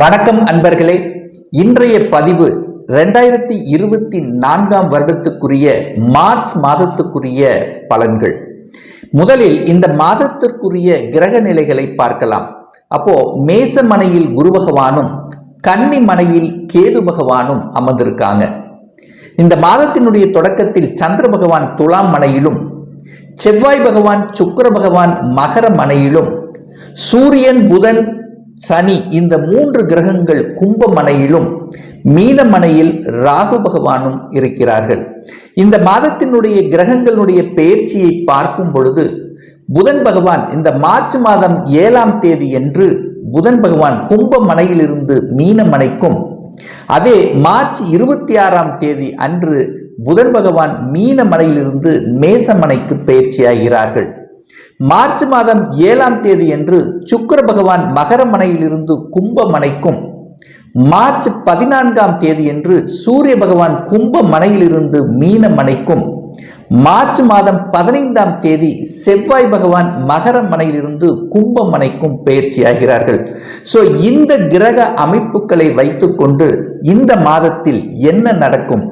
வணக்கம் அன்பர்களே. இன்றைய பதிவு ரெண்டாயிரத்தி இருபத்தி நான்காம் வருடத்துக்குரிய மார்ச் மாதத்துக்குரிய பலன்கள். முதலில் இந்த மாதத்திற்குரிய கிரக நிலைகளை பார்க்கலாம். அப்போ மேசமனையில் குரு பகவானும் கன்னி மனையில் கேது பகவானும் அமர்ந்திருக்காங்க. இந்த மாதத்தினுடைய தொடக்கத்தில் சந்திர பகவான் துலாம் மனையிலும் செவ்வாய் பகவான் சுக்கர பகவான் மகர மனையிலும் சூரியன் புதன் சனி இந்த மூன்று கிரகங்கள் கும்பமனையிலும் மீனமனையில் ராகு பகவானும் இருக்கிறார்கள். இந்த மாதத்தினுடைய கிரகங்களுடைய பெயர்ச்சியை பார்க்கும் பொழுது புதன் பகவான் இந்த மார்ச் மாதம் ஏழாம் தேதி என்று புதன் பகவான் கும்பமனையிலிருந்து மீனமனைக்கும். அதே மார்ச் இருபத்தி ஆறாம் தேதி அன்று புதன் பகவான் மீனமனையிலிருந்து மேசமனைக்கு பயிற்சியாகிறார்கள் மார்ச் மாதம் ஏழாம் தேதி என்று சுக்கிர பகவான் மகரமனையிலிருந்து கும்பமனைக்கும். மார்ச் பதினான்காம் தேதி என்று சூரிய பகவான் கும்பமனையிலிருந்து மீனமனைக்கும். மார்ச் மாதம் பதினைந்தாம் தேதி செவ்வாய் பகவான் மகரமனையிலிருந்து கும்பமனைக்கும் பயிற்சியாகிறார்கள். ஸோ இந்த கிரக அமைப்புகளை வைத்துக்கொண்டு இந்த மாதத்தில் என்ன நடக்கும்?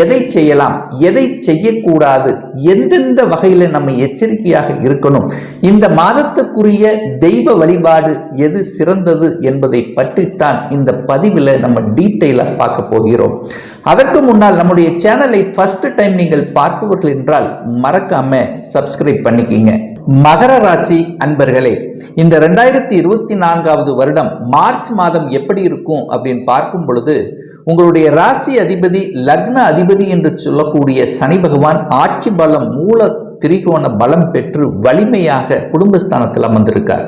எதை செய்யலாம் எதை செய்யக்கூடாது எந்தெந்த வகையில் நம்ம எச்சரிக்கையாக இருக்கணும் இந்த மாதத்துக்குரிய தெய்வ வழிபாடு எது சிறந்தது என்பதை பற்றித்தான் இந்த பதிவில் நம்ம டீட்டெயிலாக பார்க்க போகிறோம். அதற்கு முன்னால் நம்முடைய சேனலை ஃபர்ஸ்ட் டைம் நீங்கள் பார்ப்பவர்கள் என்றால் மறக்காம சப்ஸ்கிரைப் பண்ணிக்கிங்க. மகர ராசி அன்பர்களே இந்த ரெண்டாயிரத்தி இருபத்தி நான்காவது வருடம் மார்ச் மாதம் எப்படி இருக்கும் அப்படின்னு பார்க்கும் பொழுது உங்களுடைய ராசி அதிபதி லக்ன அதிபதி என்று சொல்லக்கூடிய சனி பகவான் ஆட்சி பலம் மூல திரிகோண பலம் பெற்று வலிமையாக குடும்பஸ்தானத்தில் அமர்ந்திருக்கார்.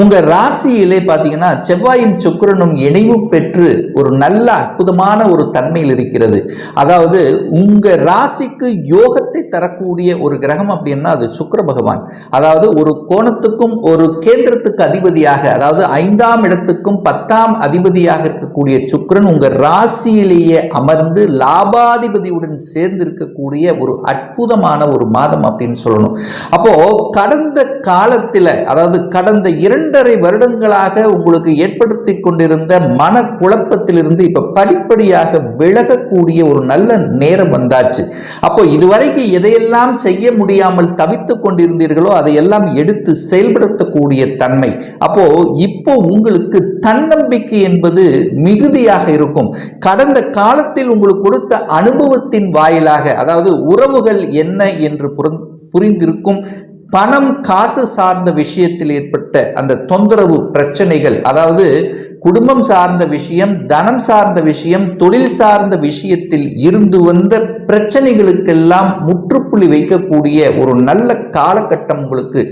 உங்க ராசியிலே பார்த்தீங்கன்னா செவ்வாயும் சுக்கிரனும் இணைவு பெற்று ஒரு நல்ல அற்புதமான ஒரு தன்மையில் இருக்கிறது. அதாவது உங்க ராசிக்கு யோகத்தை தரக்கூடிய ஒரு கிரகம் அப்படின்னா அது சுக்கர பகவான். அதாவது ஒரு கோணத்துக்கும் ஒரு கேந்திரத்துக்கு அதிபதியாக அதாவது ஐந்தாம் இடத்துக்கும் பத்தாம் அதிபதியாக இருக்கக்கூடிய சுக்கரன் உங்க ராசியிலேயே அமர்ந்து லாபாதிபதியுடன் சேர்ந்து இருக்கக்கூடிய ஒரு அற்புதமான ஒரு மாதம் அப்படின்னு சொல்லணும். அப்போ கடந்த காலத்தில் அதாவது கடந்த இரண்டரை வருடங்களாக உங்களுக்கு ஏற்படுத்தி கொண்டிருந்த மன குழப்பத்திலிருந்து இப்ப படிப்படியாக விலகக்கூடிய ஒரு நல்ல நேரம் வந்தாச்சு. அப்போ இதுவரைக்கும் எதையெல்லாம் செய்ய முடியாமல் தவித்துக் கொண்டிருந்தீர்களோ அதையெல்லாம் எடுத்து செயல்படுத்தக்கூடிய தன்மை. அப்போ இப்போ உங்களுக்கு தன்னம்பிக்கை என்பது மிகுதியாக இருக்கும். கடந்த காலத்தில் உங்களுக்கு கொடுத்த அனுபவத்தின் வாயிலாக அதாவது உறவுகள் என்ன என்று புரிந்திருக்கும். பணம் காசு சார்ந்த விஷயத்தில் ஏற்பட்ட அந்த தொந்தரவு பிரச்சனைகள் அதாவது குடும்பம் சார்ந்த விஷயம் தனம் சார்ந்த விஷயம் தொழில் சார்ந்த விஷயத்தில் இருந்து வந்த பிரச்சனைகளுக்கெல்லாம் முற்றுப்புள்ளி வைக்கக்கூடிய ஒரு நல்ல காலகட்டம் உங்களுக்கு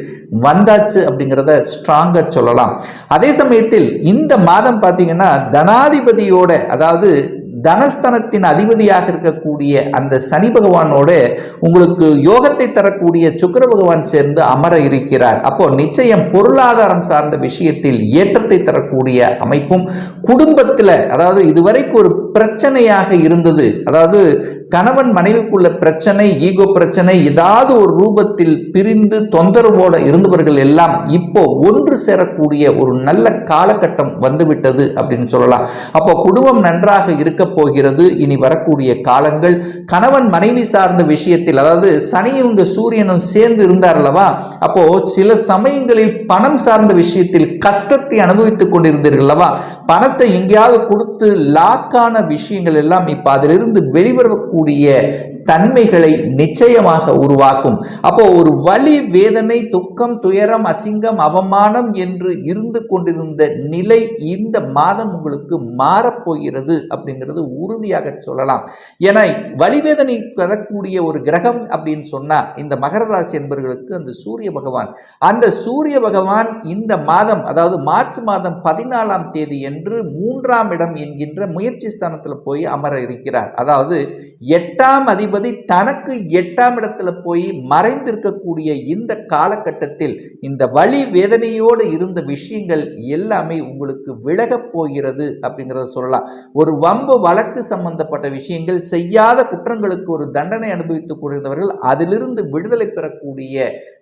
வந்தாச்சு அப்படிங்கிறத ஸ்ட்ராங்காக சொல்லலாம். அதே சமயத்தில் இந்த மாதம் பார்த்தீங்கன்னா தனாதிபதியோட அதாவது தனஸ்தனத்தின் அதிபதியாக இருக்கக்கூடிய அந்த சனி பகவானோடு உங்களுக்கு யோகத்தை தரக்கூடிய சுக்கர பகவான் சேர்ந்து அமர இருக்கிறார். அப்போ நிச்சயம் பொருளாதாரம் சார்ந்த விஷயத்தில் ஏற்றத்தை தரக்கூடிய அமைப்பும் குடும்பத்தில் அதாவது இதுவரைக்கும் ஒரு பிரச்சனையாக இருந்தது. அதாவது கணவன் மனைவிக்குள்ள பிரச்சனை ஈகோ பிரச்சனை ஏதாவது ஒரு ரூபத்தில் பிரிந்து தொந்தரவோட இருந்தவர்கள் எல்லாம் இப்போ ஒன்று சேரக்கூடிய ஒரு நல்ல காலகட்டம் வந்துவிட்டது அப்படின்னு சொல்லலாம். அப்போ குடும்பம் நன்றாக இருக்க போகிறது. இனி வரக்கூடிய காலங்கள் கணவன் மனைவி சார்ந்த விஷயத்தில் அதாவது சனியும் இவங்க சூரியனும் சேர்ந்து இருந்தார் அல்லவா? அப்போ சில சமயங்களில் பணம் சார்ந்த விஷயத்தில் கஷ்டத்தை அனுபவித்துக் கொண்டிருந்தீர்கள் அல்லவா? பணத்தை எங்கேயாவது கொடுத்து லாக்கான விஷயங்கள் எல்லாம் இப்ப அதிலிருந்து வெளிவரக்கூடிய தன்மைகளை நிச்சயமாக உருவாக்கும். அப்போ ஒரு வலி வேதனை துக்கம் துயரம் அசிங்கம் அவமானம் என்று இருந்து கொண்டிருந்த நிலை இந்த மாதம் உங்களுக்கு மாறப்போகிறது அப்படிங்கிறது உறுதியாக சொல்லலாம். ஏன்னா வலிவேதனை தரக்கூடிய ஒரு கிரகம் அப்படின்னு சொன்னா இந்த மகர ராசி என்பவர்களுக்கு அந்த சூரிய பகவான். அந்த சூரிய பகவான் இந்த மாதம் அதாவது மார்ச் மாதம் பதினாலாம் தேதி என்று மூன்றாம் இடம் என்கின்ற முயற்சி ஸ்தானத்தில் போய் அமர இருக்கிறார். அதாவது எட்டாம் அதிபதி தனக்கு எட்டாம் இடத்துல போய் மறைந்திருக்கக்கூடிய இந்த காலகட்டத்தில் இந்த வழி வேதனையோடு இருந்த விஷயங்கள் எல்லாமே உங்களுக்கு விலகப் போகிறது அப்படிங்கிறத சொல்லலாம். ஒரு வம்பு வழக்கு சம்பந்தப்பட்ட விஷயங்கள் செய்யாத குற்றங்களுக்கு ஒரு தண்டனை அனுபவித்துக் கொண்டிருந்தவர்கள் அதிலிருந்து விடுதலை பெறக்கூடிய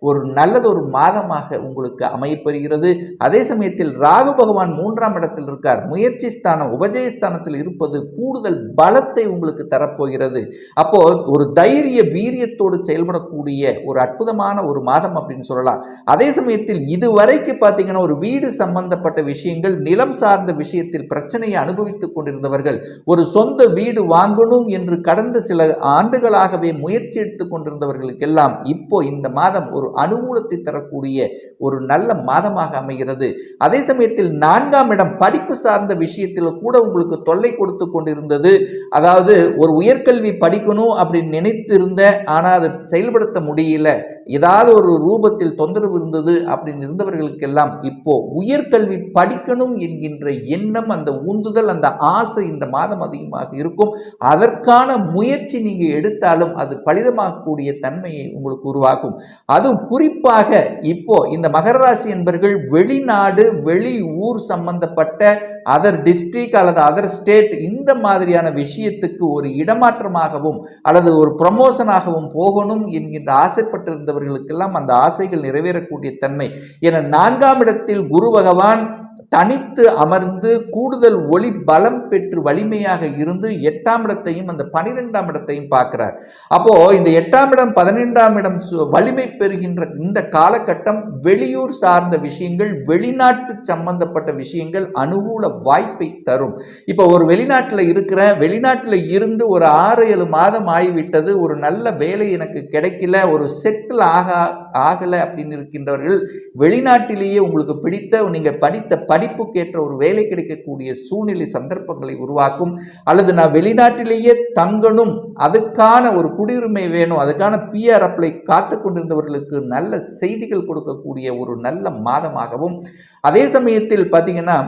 ஒரு நல்லது ஒரு மாதமாக உங்களுக்கு அமையப்பெறுகிறது அதே அதே சமயத்தில் ராகு பகவான் மூன்றாம் இடத்தில் இருக்கார். முயற்சி ஸ்தானம் உபஜயஸ்தானத்தில் இருப்பது கூடுதல் பலத்தை உங்களுக்கு தரப்போகிறது. அப்போ ஒரு தைரிய வீரியத்தோடு செயல்படக்கூடிய ஒரு அற்புதமான ஒரு மாதம் அப்படின்னு சொல்லலாம். அதே சமயத்தில் இதுவரைக்கு பார்த்தீங்கன்னா ஒரு வீடு சம்பந்தப்பட்ட விஷயங்கள் நிலம் சார்ந்த விஷயத்தில் பிரச்சனையை அனுபவித்துக் கொண்டிருந்தவர்கள் ஒரு சொந்த வீடு வாங்கணும் என்று கடந்த சில ஆண்டுகளாகவே முயற்சி எடுத்துக் கொண்டிருந்தவர்களுக்கெல்லாம் இப்போ இந்த மாதம் ஒரு அனுகூலத்தை தரக்கூடிய ஒரு நல்ல மாதமாக அமைகிறது. அதே சமயத்தில் நான்காம் இடம் படிப்பு சார்ந்த விஷயத்தில் கூட உங்களுக்கு தொல்லை கொடுத்து கொண்டிருந்தது. அதாவது ஒரு உயர்கல்வி படிக்கணும் அப்படின்னு நினைத்திருந்த ஆனால் அதை செயல்படுத்த முடியல. ஏதாவது ஒரு ரூபத்தில் தொந்தரவு இருந்தது அப்படின்னு இருந்தவர்களுக்கெல்லாம் இப்போ உயர்கல்வி படிக்கணும் என்கின்ற எண்ணம் அந்த உந்துதல் அந்த ஆசை இந்த மாதம் அதிகமாக இருக்கும். அதற்கான முயற்சி நீங்கள் எடுத்தாலும் அது பலிதமாகக்கூடிய தன்மையை உங்களுக்கு உருவாக்கும். அதுவும் குறிப்பாக இப்போ இந்த மகர ராசி என்பர்கள் வெளிநாடு வெளி ஊர் சம்பந்தப்பட்ட அதர் டிஸ்ட்ரிக் அல்லது அதர் ஸ்டேட் இந்த மாதிரியான விஷயத்துக்கு ஒரு இடமாற்றமாகவும் அல்லது ஒரு ப்ரமோஷனாகவும் போகணும் என்கின்ற ஆசைப்பட்டிருந்தவர்களுக்கெல்லாம் அந்த ஆசைகள் நிறைவேறக்கூடிய தன்மை. என நான்காம் இடத்தில் குரு பகவான் தனித்து அமர்ந்து கூடுதல் ஒளி பலம் பெற்று வலிமையாக இருந்து எட்டாம் இடத்தையும் அந்த பனிரெண்டாம் இடத்தையும் பார்க்கிறார். அப்போ இந்த எட்டாம் இடம் பதினெண்டாம் இடம் சு- வலிமை பெறுகின்ற இந்த காலகட்டம் வெளியூர் சார்ந்த விஷயங்கள் வெளிநாட்டு சம்பந்தப்பட்ட விஷயங்கள் அனுகூல வாய்ப்பை தரும். இப்போ ஒரு வெளிநாட்டில் இருக்கிற வெளிநாட்டில் இருந்து ஒரு ஆறு ஏழு மாதம் ஆகிவிட்டது ஒரு நல்ல வேலை எனக்கு கிடைக்கல ஒரு செட்டில் ஆக ஆகலை அப்படின்னு இருக்கின்றவர்கள் வெளிநாட்டிலேயே உங்களுக்கு பிடித்த நீங்கள் படித்த படிப்புக்கேற்ற ஒரு வேலை கிடைக்கக்கூடிய சூழ்நிலை சந்தர்ப்பங்களை உருவாக்கும். அல்லது நான் வெளிநாட்டிலேயே தங்கணும் அதுக்கான ஒரு குடியுரிமை வேணும் அதுக்கான பிஆர் அப்ளை காத்து கொண்டிருந்தவர்களுக்கு நல்ல செய்திகள் கொடுக்கக்கூடிய ஒரு நல்ல மாதமாகவும். அதே சமயத்தில் பார்த்தீங்கன்னா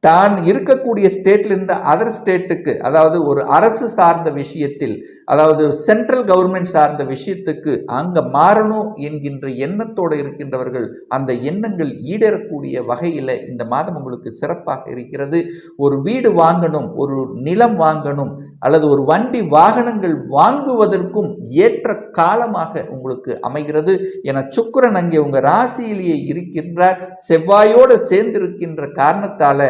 தான் இருக்கக்கூடிய ஸ்டேட்ல இருந்து அதர் ஸ்டேட்டுக்கு அதாவது ஒரு அரசு சார்ந்த விஷயத்தில் அதாவது சென்ட்ரல் கவர்மெண்ட் சார்ந்த விஷயத்துக்கு அங்கே மாறணும் என்கின்ற எண்ணத்தோடு இருக்கின்றவர்கள் அந்த எண்ணங்கள் ஈடேறக்கூடிய வகையில் இந்த மாதம் உங்களுக்கு சிறப்பாக இருக்கிறது. ஒரு வீடு வாங்கணும் ஒரு நிலம் வாங்கணும் அல்லது ஒரு வண்டி வாகனங்கள் வாங்குவதற்கும் ஏற்ற காலமாக உங்களுக்கு அமைகிறது. என சுக்கரன் அங்கே உங்கள் ராசியிலேயே இருக்கின்றார். செவ்வாயோடு சேர்ந்திருக்கின்ற காரணத்தால்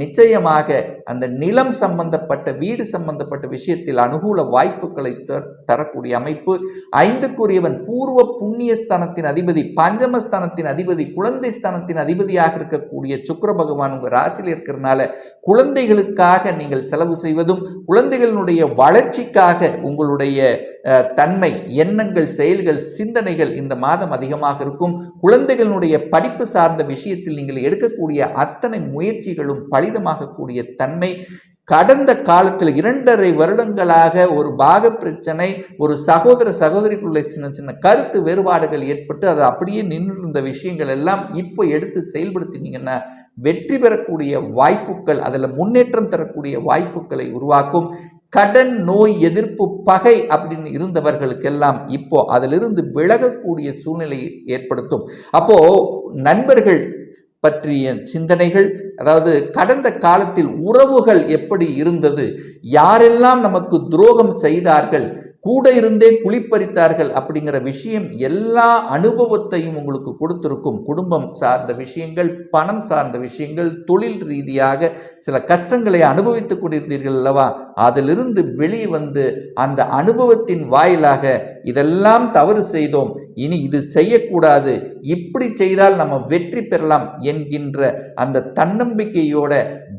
நிச்சயமாக அந்த நிலம் சம்பந்தப்பட்ட வீடு சம்பந்தப்பட்ட விஷயத்தில் அனுகூல வாய்ப்புகளை தரக்கூடிய அமைப்பு. ஐந்துக்குரியவன் பூர்வ புண்ணிய ஸ்தானத்தின் அதிபதி பஞ்சமஸ்தானத்தின் அதிபதி குழந்தை ஸ்தானத்தின் அதிபதியாக இருக்கக்கூடிய சுக்கர பகவான் உங்கள் ராசியில் இருக்கிறனால குழந்தைகளுக்காக நீங்கள் செலவு செய்வதும் குழந்தைகளுடைய வளர்ச்சிக்காக உங்களுடைய தன்மை எண்ணங்கள் செயல்கள் சிந்தனைகள் இந்த மாதம் அதிகமாக இருக்கும். குழந்தைகளுடைய படிப்பு சார்ந்த விஷயத்தில் நீங்கள் எடுக்கக்கூடிய அத்தனை முயற்சிகளும் பலிதமாகக்கூடிய தன்மை கடந்த காலத்தில் இரண்டரை வருடங்களாக ஒரு பாக பிரச்சனை ஒரு சகோதர சகோதரிக்குள்ள சின்ன சின்ன கருத்து வேறுபாடுகள் ஏற்பட்டு அது அப்படியே நின்று இருந்த விஷயங்கள் எல்லாம் இப்போ எடுத்து செயல்படுத்தினீங்கன்னா வெற்றி பெறக்கூடிய வாய்ப்புகள் அதில் முன்னேற்றம் தரக்கூடிய வாய்ப்புகளை உருவாக்கும். கடன் நோய் எதிர்ப்பு பகை அப்படின்னு இருந்தவர்களுக்கெல்லாம் இப்போ அதிலிருந்து விலகக்கூடிய சூழ்நிலையை ஏற்படுத்தும். அப்போ நண்பர்கள் பற்றிய சிந்தனைகள் அதாவது கடந்த காலத்தில் உறவுகள் எப்படி இருந்தது யாரெல்லாம் நமக்கு துரோகம் செய்தார்கள் கூட இருந்தே குளிப்பறித்தார்கள் அப்படிங்கிற விஷயம் எல்லா அனுபவத்தையும் உங்களுக்கு கொடுத்திருக்கும். குடும்பம் சார்ந்த விஷயங்கள் பணம் சார்ந்த விஷயங்கள் தொழில் ரீதியாக சில கஷ்டங்களை அனுபவித்துக் கொண்டிருந்தீர்கள் அல்லவா? அதிலிருந்து வெளியே வந்து அந்த அனுபவத்தின் வாயிலாக இதெல்லாம் தவறு செய்தோம். இனி இது செய்யக்கூடாது. இப்படி செய்தால் நம்ம வெற்றி பெறலாம் என்கின்ற அந்த தன்னம்பிக்கையோட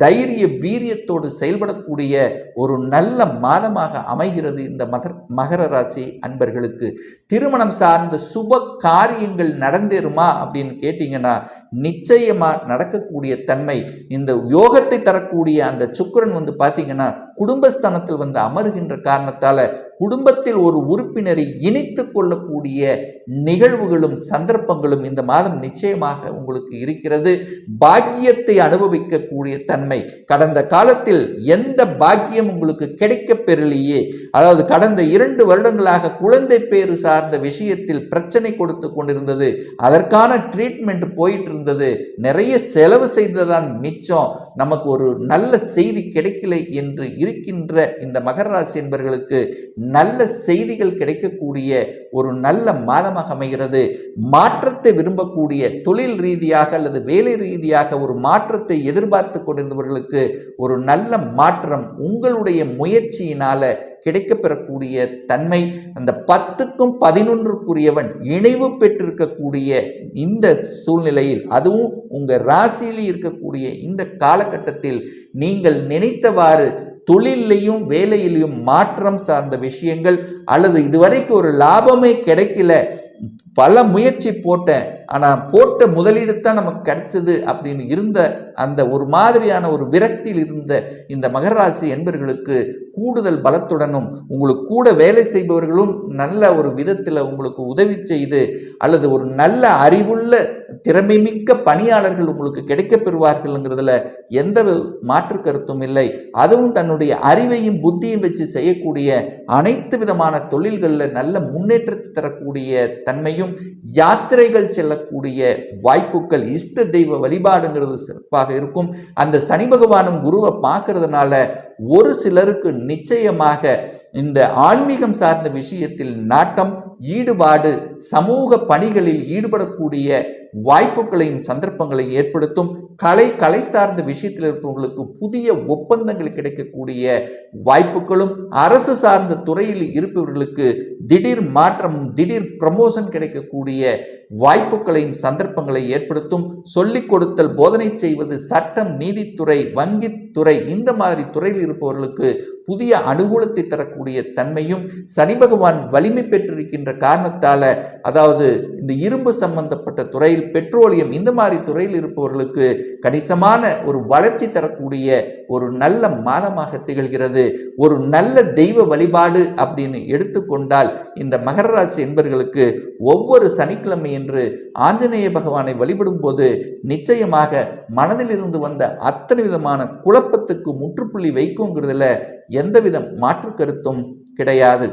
தைரிய வீரியத்தோடு செயல்படக்கூடிய ஒரு நல்ல மாதமாக அமைகிறது இந்த மகர் மகர ராசி அன்பர்களுக்கு. திருமணம் சார்ந்த சுப காரியங்கள் நடந்தேறுமா அப்படின்னு கேட்டிங்கன்னா நிச்சயமா நடக்கக்கூடிய தன்மை இந்த யோகத்தை தரக்கூடிய அந்த சுக்கிரன் வந்து பார்த்தீங்கன்னா குடும்பஸ்தானத்தில் வந்து அமருகின்ற காரணத்தால குடும்பத்தில் ஒரு உறுப்பினரை இணைத்து கொள்ளக்கூடிய நிகழ்வுகளும் சந்தர்ப்பங்களும் இந்த மாதம் நிச்சயமாக உங்களுக்கு இருக்கிறது. பாக்கியத்தை அனுபவிக்கக்கூடிய தன்மை. கடந்த காலத்தில் எந்த பாக்கியம் உங்களுக்கு கிடைக்கப் பெறலையே? அதாவது கடந்த இரண்டு வருடங்களாக குழந்தை பேறு சார்ந்த விஷயத்தில் பிரச்சனை கொடுத்து கொண்டிருந்தது. அதற்கான ட்ரீட்மெண்ட் போயிட்டு இருந்தது நிறைய செலவு செய்ததான் மிச்சம். நமக்கு ஒரு நல்ல செய்தி கிடைக்கல என்று இருக்கின்ற இந்த மகர ராசி என்பவர்களுக்கு நல்ல செய்திகள் கிடைக்கக்கூடிய ஒரு நல்ல மாதமாக அமைகிறது. மாற்றத்தை விரும்பக்கூடிய தொழில் ரீதியாக அல்லது வேலை ரீதியாக ஒரு மாற்றத்தை எதிர்பார்த்து கொண்டிருந்தவர்களுக்கு ஒரு நல்ல மாற்றம் உங்களுடைய முயற்சியினால கிடைக்கப்பெறக்கூடிய தன்மை அந்த பத்துக்கும் பதினொன்றுக்குரியவன் இணைவு பெற்றிருக்கக்கூடிய இந்த சூழ்நிலையில் அதுவும் உங்கள் ராசியில் இருக்கக்கூடிய இந்த காலகட்டத்தில் நீங்கள் நினைத்தவாறு தொழிலையும் வேலையிலையும் மாற்றம் சார்ந்த விஷயங்கள் அல்லது இதுவரைக்கும் ஒரு லாபமே கிடைக்கல பல முயற்சி போட்டேன். ஆனால் போட்ட முதலீடு தான் நமக்கு கிடைச்சது அப்படின்னு இருந்த அந்த ஒரு மாதிரியான ஒரு விரக்தியில் இருந்த இந்த மகராசி என்பர்களுக்கு கூடுதல் பலத்துடனும் உங்களுக்கு கூட வேலை செய்பவர்களும் நல்ல ஒரு விதத்தில் உங்களுக்கு உதவி செய்து அல்லது ஒரு நல்ல அறிவுள்ள திறமைமிக்க பணியாளர்கள் உங்களுக்கு கிடைக்கப் பெறுவார்கள்ங்கிறதுல எந்த மாற்று கருத்தும் இல்லை. அதுவும் தன்னுடைய அறிவையும் புத்தியும் வச்சு செய்யக்கூடிய அனைத்து விதமான தொழில்களில் நல்ல முன்னேற்றத்தை தரக்கூடிய தன்மையும் யாத்திரைகள் செல்லக்கூடிய வாய்ப்புகள் இஷ்ட தெய்வ வழிபாடுங்கிறது சிறப்பாக இருக்கும். அந்த சனி பகவானும் குருவை பார்க்கறதுனால ஒரு சிலருக்கு நிச்சயமாக இந்த ஆன்மீகம் சார்ந்த விஷயத்தில் நாட்டம் ஈடுபாடு சமூக பணிகளில் ஈடுபடக்கூடிய வாய்ப்புகளையும் சந்தர்ப்பங்களையும் ஏற்படுத்தும். கலை கலை சார்ந்த விஷயத்தில் இருப்பவங்களுக்கு புதிய ஒப்பந்தங்கள் கிடைக்கக்கூடிய வாய்ப்புகளும் அரசு சார்ந்த துறையில் இருப்பவர்களுக்கு திடீர் மாற்றம் திடீர் ப்ரமோஷன் கிடைக்கக்கூடிய வாய்ப்புகளையும் சந்தர்ப்பங்களை ஏற்படுத்தும். சொல்லிக் கொடுத்தல் போதனை செய்வது சட்டம் நீதித்துறை வங்கித்துறை இந்த மாதிரி துறையில் இருப்பவர்களுக்கு புதிய அனுகூலத்தை தரக்கூடிய தன்மையும் சனி பகவான் வலிமை பெற்றிருக்கின்ற காரணத்தால அதாவது இந்த இரும்பு சம்பந்தப்பட்ட துறையில் பெட்ரோலியம் இந்த மாதிரி துறையில் இருப்பவர்களுக்கு கணிசமான ஒரு வளர்ச்சி தரக்கூடிய ஒரு நல்ல மாதமாக திகழ்கிறது. ஒரு நல்ல தெய்வ வழிபாடு அப்படின்னு எடுத்துக்கொண்டால் இந்த மகர ராசி என்பர்களுக்கு ஒவ்வொரு சனிக்கிழமை என்று ஆஞ்சநேய பகவானை வழிபடும் போது நிச்சயமாக மனதில் இருந்து வந்த அத்தனை விதமான குழப்பத்துக்கு முற்றுப்புள்ளி வைக்குங்கிறதுல எந்தவித மாற்று கருத்தும் கிடையாது.